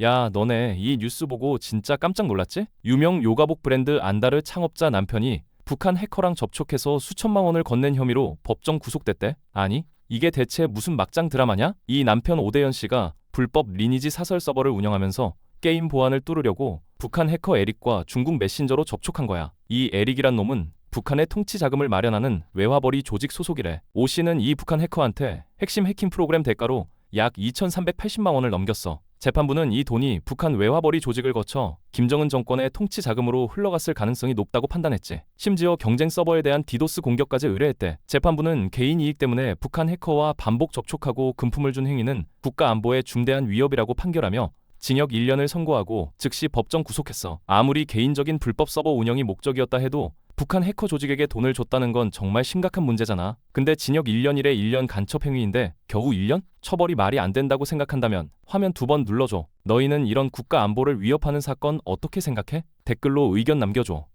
야, 너네 이 뉴스 보고 진짜 깜짝 놀랐지? 유명 요가복 브랜드 안다르 창업자 남편이 북한 해커랑 접촉해서 수천만 원을 건넨 혐의로 법정 구속됐대. 아니, 이게 대체 무슨 막장 드라마냐? 이 남편 오대연 씨가 불법 리니지 사설 서버를 운영하면서 게임 보안을 뚫으려고 북한 해커 에릭과 중국 메신저로 접촉한 거야. 이 에릭이란 놈은 북한의 통치 자금을 마련하는 외화벌이 조직 소속이래. 오 씨는 이 북한 해커한테 핵심 해킹 프로그램 대가로 약 2,380만 원을 넘겼어. 재판부는 이 돈이 북한 외화벌이 조직을 거쳐 김정은 정권의 통치 자금으로 흘러갔을 가능성이 높다고 판단했지. 심지어 경쟁 서버에 대한 디도스 공격까지 의뢰했대. 재판부는 개인 이익 때문에 북한 해커와 반복 접촉하고 금품을 준 행위는 국가 안보에 중대한 위협이라고 판결하며 징역 1년을 선고하고 즉시 법정 구속했어. 아무리 개인적인 불법 서버 운영이 목적이었다 해도 북한 해커 조직에게 돈을 줬다는 건 정말 심각한 문제잖아. 근데 징역 1년이래 1년 간첩 행위인데 겨우 1년? 처벌이 말이 안 된다고 생각한다면 화면 두 번 눌러줘. 너희는 이런 국가 안보를 위협하는 사건 어떻게 생각해? 댓글로 의견 남겨줘.